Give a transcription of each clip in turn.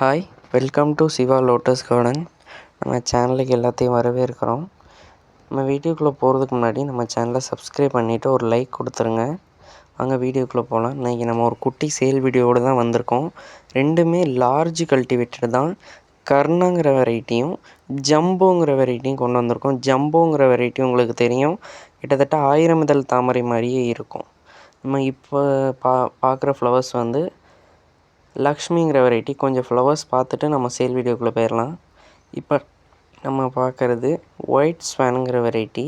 Hi welcome to Shiva lotus garden நம்ம சேனலுக்கு எல்லாத்தையும் வரவேற்கிறோம். நம்ம வீடியோக்குள்ளே போகிறதுக்கு முன்னாடி நம்ம சேனலை சப்ஸ்கிரைப் பண்ணிவிட்டு ஒரு லைக் கொடுத்துருங்க. வாங்க வீடியோக்குள்ளே போகலாம் இன்றைக்கி நம்ம ஒரு குட்டி சேல் வீடியோவோடு தான் வந்திருக்கோம். ரெண்டுமே லார்ஜ் கல்டிவேட்டர் தான். கர்ணங்கிற வெரைட்டியும் ஜம்போங்கிற வெரைட்டியும் கொண்டு வந்திருக்கோம். ஜம்போங்கிற வெரைட்டி உங்களுக்கு தெரியும். கிட்டத்தட்ட ஆயிரம் இதழ் தாமரை மாதிரியே இருக்கும். நம்ம இப்போ பா பார்க்குற ஃப்ளவர்ஸ் வந்து லக்ஷ்மிங்கிற வெரைட்டி கொஞ்சம் ஃப்ளவர்ஸ் பார்த்துட்டு நம்ம சேல் வீடியோக்குள்ளே போயிடலாம். இப்போ நம்ம பார்க்குறது ஒயிட் ஸ்வேனுங்கிற வெரைட்டி.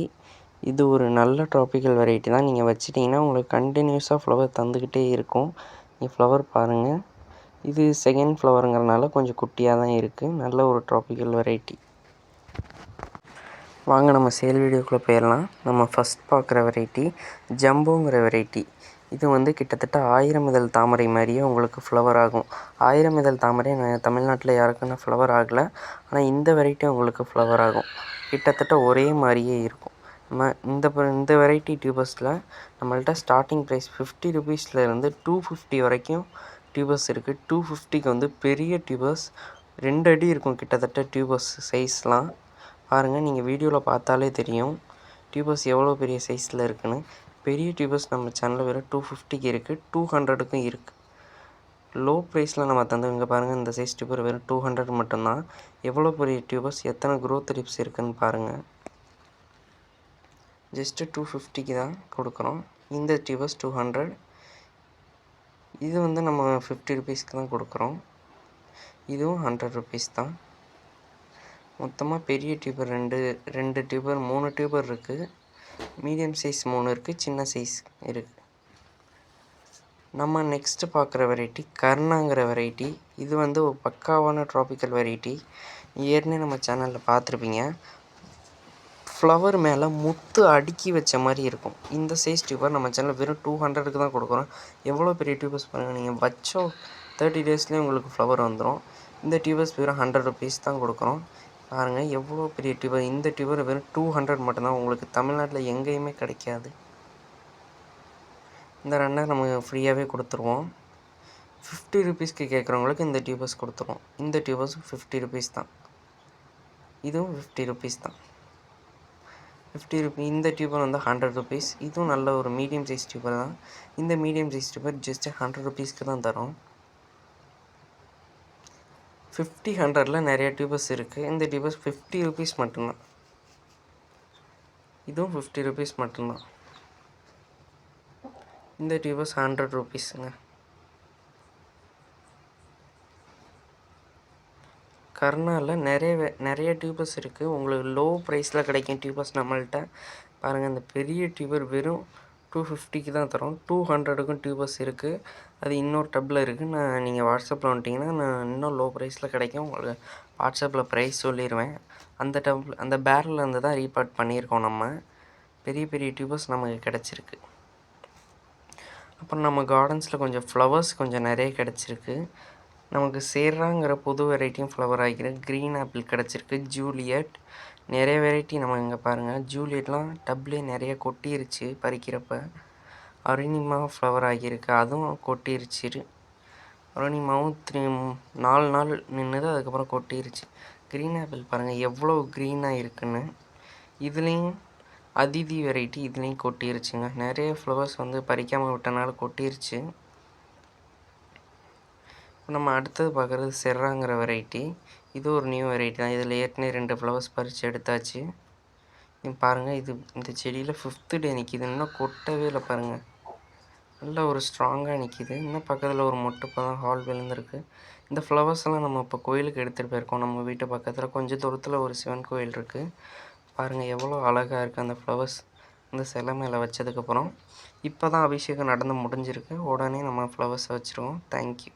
இது ஒரு நல்ல ட்ராபிக்கல் வெரைட்டி தான். நீங்கள் வச்சிட்டிங்கன்னா உங்களுக்கு கண்டினியூஸாக ஃப்ளவர் தந்துக்கிட்டே இருக்கும். நீங்கள் ஃப்ளவர் பாருங்கள் இது செகண்ட் ஃப்ளவருங்கிறனால கொஞ்சம் குட்டியாக தான் இருக்குது நல்ல ஒரு ட்ராபிக்கல் வெரைட்டி. வாங்க நம்ம சேல் வீடியோக்குள்ளே போயிடலாம். நம்ம ஃபஸ்ட் பார்க்குற வெரைட்டி ஜம்போங்கிற வெரைட்டி. இது வந்து கிட்டத்தட்ட ஆயிரம் இதழ் தாமரை மாதிரியே உங்களுக்கு ஃப்ளவர் ஆகும். ஆயிரம் இதழ் தாமரை நான் தமிழ்நாட்டில் யாருக்குன்னா ஃப்ளவர் ஆகலை. ஆனால் இந்த வெரைட்டி உங்களுக்கு ஃப்ளவர் ஆகும். கிட்டத்தட்ட ஒரே மாதிரியே இருக்கும். நம்ம இந்த இந்த வெரைட்டி டியூபர்ஸில் நம்மள்ட்ட ஸ்டார்டிங் ப்ரைஸ் ஃபிஃப்டி ருபீஸ்லேருந்து டூ ஃபிஃப்டி வரைக்கும் டியூபர்ஸ் இருக்குது டூ ஃபிஃப்டிக்கு வந்து பெரிய டியூபர்ஸ் ரெண்டு அடி இருக்கும் கிட்டத்தட்ட டியூபர்ஸ் சைஸ்லாம் பாருங்கள் நீங்கள் வீடியோவில் பார்த்தாலே தெரியும். டியூபர்ஸ் எவ்வளோ பெரிய சைஸில் இருக்குன்னு. பெரிய டியூபர்ஸ் நம்ம சேனலில் வெறும் டூ ஃபிஃப்டிக்கு இருக்குது டூ ஹண்ட்ரடுக்கும் இருக்குது லோ ப்ரைஸில் நம்ம தந்து இங்கே பாருங்கள் இந்த சைஸ் டியூபர் வெறும் டூ ஹண்ட்ரட் மட்டும்தான். எவ்வளோ பெரிய டியூபர்ஸ்? எத்தனை க்ரோத் டிப்ஸ் இருக்குதுன்னு பாருங்கள் ஜஸ்ட்டு டூ ஃபிஃப்டிக்கு தான் கொடுக்குறோம். இந்த டியூபர்ஸ் டூ ஹண்ட்ரட் இது வந்து நம்ம ஃபிஃப்டி ருபீஸ்க்கு தான் கொடுக்குறோம். இதுவும் ஹண்ட்ரட் ருபீஸ் தான். மொத்தமாக பெரிய டியூபர் ரெண்டு ரெண்டு டியூபர் மூணு டியூபர் இருக்குது மீடியம் சைஸ் மூணு இருக்குது சின்ன சைஸ் இருக்குது நம்ம நெக்ஸ்ட்டு பார்க்குற வெரைட்டி கர்ணாங்கிற வெரைட்டி இது வந்து ஒரு பக்காவான ட்ராபிக்கல் வெரைட்டி ஏற்கனவே நம்ம சேனலில் பார்த்துருப்பீங்க. ஃப்ளவர் மேலே முத்து அடுக்கி வச்ச மாதிரி இருக்கும். இந்த சைஸ் டியூபர் நம்ம சேனலில் வெறும் டூ ஹண்ட்ரடுக்கு தான் கொடுக்குறோம். எவ்வளோ பெரிய டியூபர்ஸ் பாருங்கள் நீங்கள் வச்சோம் தேர்ட்டி டேஸ்லேயே உங்களுக்கு ஃப்ளவர் வந்துடும் இந்த டியூபர்ஸ் வெறும் ஹண்ட்ரட் ருபீஸ் தான் கொடுக்குறோம். பாருங்கள் எவ்வளோ பெரிய டியூபர் இந்த டியூபர் வெறும் டூ ஹண்ட்ரட் மட்டும்தான். உங்களுக்கு தமிழ்நாட்டில் எங்கேயுமே கிடைக்காது. இந்த ரன்னர் நம்ம ஃப்ரீயாகவே கொடுத்துருவோம். ஃபிஃப்டி ருபீஸ்க்கு கேட்குறவங்களுக்கு இந்த டியூபர்ஸ் கொடுத்துருவோம். இந்த டியூபர்ஸ் ஃபிஃப்டி ருபீஸ் தான். இதுவும் ஃபிஃப்டி ருபீஸ் தான். ஃபிஃப்டி ருபீ இந்த டியூபர் வந்து ஹண்ட்ரட் ருபீஸ் இதுவும் நல்ல ஒரு மீடியம் சைஸ் டியூபர் தான். இந்த medium size tuber just hundred ருபீஸ்க்கு தான் தரும். ஃபிஃப்டி ஹண்ட்ரடில் நிறைய டியூபஸ் இருக்குது இந்த டியூபஸ் ஃபிஃப்டி ருபீஸ் மட்டும்தான். இதுவும் ஃபிஃப்டி ருபீஸ் மட்டும்தான். இந்த டியூபஸ் ஹண்ட்ரட் ருபீஸுங்க. கர்னாவில் நிறைய நிறைய டியூபஸ் இருக்குது உங்களுக்கு லோ ப்ரைஸில் கிடைக்கும் டியூபர்ஸ் நம்மள்கிட்ட பாருங்கள் இந்த பெரிய டியூபர் வெறும் டூ ஃபிஃப்டிக்கு தான் தரோம். டூ ஹண்ட்ரடுக்கும் டியூபஸ் இருக்குது அது இன்னொரு டப்பில் இருக்குது நான் நீங்கள் வாட்ஸ்அப்பில் வந்துட்டிங்கன்னா நான் இன்னும் லோ ப்ரைஸில் கிடைக்கும். உங்களுக்கு வாட்ஸ்அப்பில் ப்ரைஸ் சொல்லிடுவேன் அந்த டப் அந்த பேரலில் இருந்து தான் ரீபார்ட் பண்ணியிருக்கோம் நம்ம. பெரிய பெரிய டியூபர்ஸ் நமக்கு கிடச்சிருக்கு. அப்புறம் நம்ம கார்டன்ஸில் கொஞ்சம் ஃப்ளவர்ஸ் கொஞ்சம் நிறைய கிடச்சிருக்கு. நமக்கு சேர்றாங்கிற புது வெரைட்டியும் ஃப்ளவர் ஆகிருக்கு. க்ரீன் ஆப்பிள் கிடச்சிருக்கு. ஜூலியட் நிறைய வெரைட்டி நம்ம இங்கே பாருங்கள் ஜூலியட்லாம் டப்லேயே நிறைய கொட்டிருச்சு பறிக்கிறப்ப. அருணிமா ஃப்ளவர் ஆகியிருக்கு. அதுவும் கொட்டிருச்சு. அருணிமாவும் த்ரீ நாலு நாள் நின்றுது அதுக்கப்புறம் கொட்டிருச்சு. க்ரீன் ஆப்பிள் பாருங்கள் எவ்வளோ க்ரீனாக இருக்குன்னு. இதுலேயும் அதிதி வெரைட்டி இதுலேயும் கொட்டிருச்சுங்க. நிறைய ஃப்ளவர்ஸ் வந்து பறிக்காமல் விட்டனால கொட்டிருச்சு. நம்ம அடுத்தது பார்க்குறது செர்ராங்கிற வெரைட்டி இது ஒரு நியூ வெரைட்டி தான். இதில் ஏற்கனவே ரெண்டு ஃப்ளவர்ஸ் பறித்து எடுத்தாச்சு. பாருங்கள் இது இந்த செடியில் ஃபிஃப்த்து டே நிற்கிது இன்னும் கொட்டவே இல்லை பாருங்கள் நல்லா ஒரு ஸ்ட்ராங்காக நிற்கிது இன்னும் பக்கத்தில் ஒரு மொட்டு தான் ஹால் விழுந்திருக்கு. இந்த ஃப்ளவர்ஸ் எல்லாம் நம்ம இப்போ கோயிலுக்கு எடுத்துகிட்டு போயிருக்கோம். நம்ம வீட்டு பக்கத்தில் கொஞ்சம் தூரத்தில் ஒரு சிவன் கோயில் இருக்குது பாருங்கள் எவ்வளோ அழகாக இருக்குது அந்த ஃப்ளவர்ஸ் இந்த சிலை மேலே வச்சதுக்கப்புறம் இப்போ தான் அபிஷேகம் நடந்து முடிஞ்சிருக்கு. உடனே நம்ம ஃப்ளவர்ஸை வச்சுருவோம். தேங்க்யூ